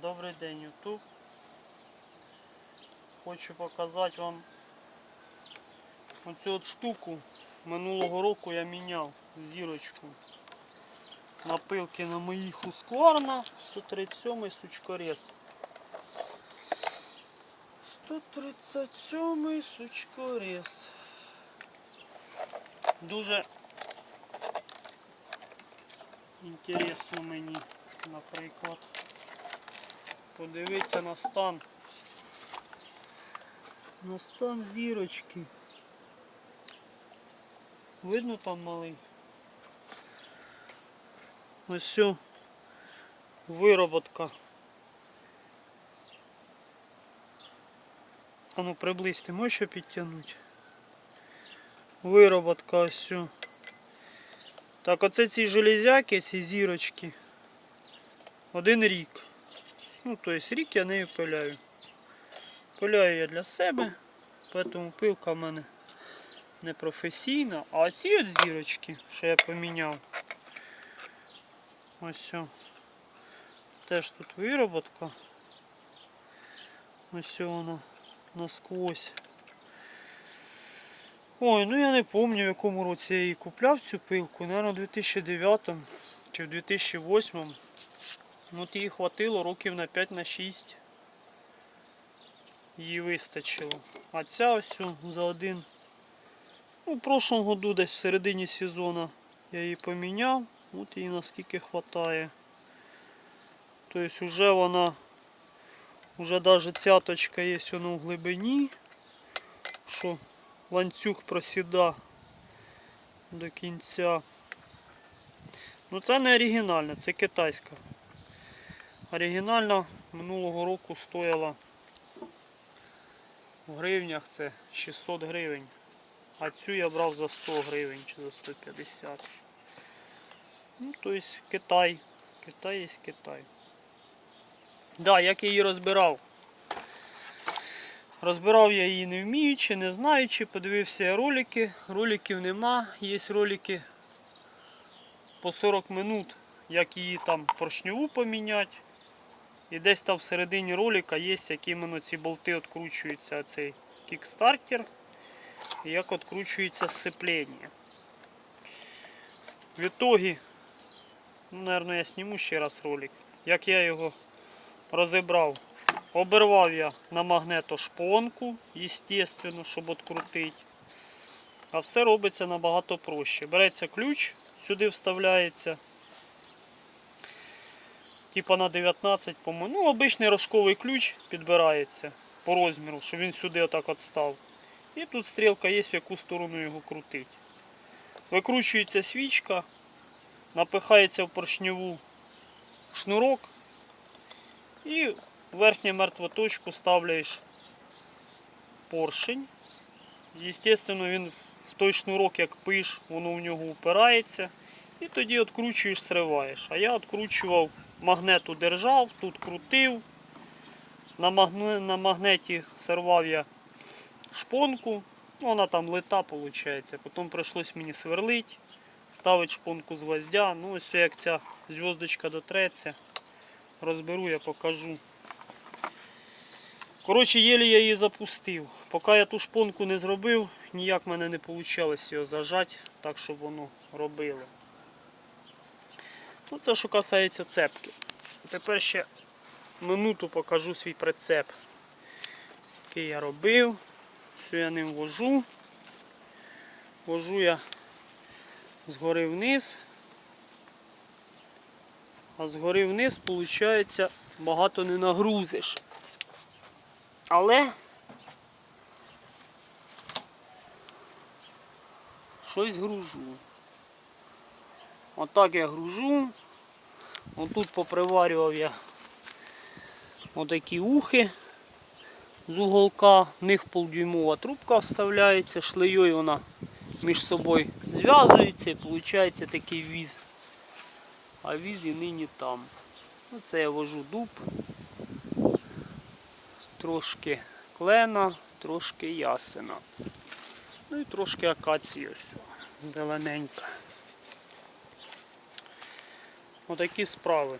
Добрий день, Ютуб. Хочу показати вам оцю от штуку. Минулого року я міняв зірочку. Напилки на моїх Husqvarna 137 сучкорез. 137 сучкорез. Дуже інтересно мені, наприклад, подивитися на стан. На стан зірочки. Видно там малий? Ось все. Вироботка. А ну приблизьте, можеш ще підтягнути? Вироботка ось все. Так, оце ці железяки, ці зірочки. Один рік. Ну, тобто рік я нею пиляю. Пиляю я для себе, тому пилка в мене не професійна. А ці от зірочки, що я поміняв. Ось все. Теж тут вироботка. Ось вона насквозь. Ой, ну я не пам'ятаю в якому році я її купляв цю пилку. Наверно, у 2009 чи в 2008. Ну, От її хватило років на 5 на 6. Її вистачило. А ця ось за один. Ну, в прошлому году десь в середині сезону я її поміняв. От її наскільки хватає. Тобто вже вона, вже навіть цяточка є воно в глибині. Що ланцюг просіда до кінця. Ну це не оригінальна, це китайська. Оригінальна минулого року стояла в гривнях це 600 гривень. А цю я брав за 100 гривень чи за 150. Ну, тобто Китай. Китай є Китай. Да, як я її розбирав. Розбирав я її не вміючи, не знаючи, подивився я ролики. Роликів нема, є ролики по 40 минут, як її там поршньову поміняти. І десь там всередині ролика є, як іменно ці болти відкручуються, цей кікстартер, і як відкручується сцеплення. В ітогі, ну, наверное, я зніму ще раз ролик, як я його розібрав. Обірвав я на магнетошпонку, естественно, щоб відкрутити. А все робиться набагато проще. Береться ключ, сюди вставляється. Типа на 19, по-моєму. Ну, обичний рожковий ключ підбирається по розміру, щоб він сюди отак от став. І тут стрілка є, в яку сторону його крутить. Викручується свічка, напихається в поршневу шнурок і верхню мертву точку ставляєш поршень. Естественно, він в той шнурок, як пиш, воно в нього упирається. І тоді відкручуєш, сриваєш. А я відкручував, магнету держав, тут крутив. На, на магнеті сорвав я шпонку. Ну, Вона там лита, виходить. Потім прийшлось мені сверлити, ставити шпонку з гвоздя. Ну, ось як ця зв'язочка дотреться. Розберу, я покажу. Коротше, єлі я її запустив. Поки я ту шпонку не зробив, ніяк в мене не вийшло його зажати, так щоб воно робило. Ну, це що касається цепки. Тепер ще минуту покажу свій прицеп, який я робив. Все я ним вожу. Вожу я згори вниз. А згори вниз, виходить, багато не нагрузиш. Але щось гружу. Отак я гружу. Отут поприварював я отакі ухи з уголка. В них полдюймова трубка вставляється, шлеєю вона між собою зв'язується і виходить такий віз. А віз і нині там. Оце я вожу дуб, трошки клена, трошки ясена. Ну і трошки акації ось зелененька. Отакі справи.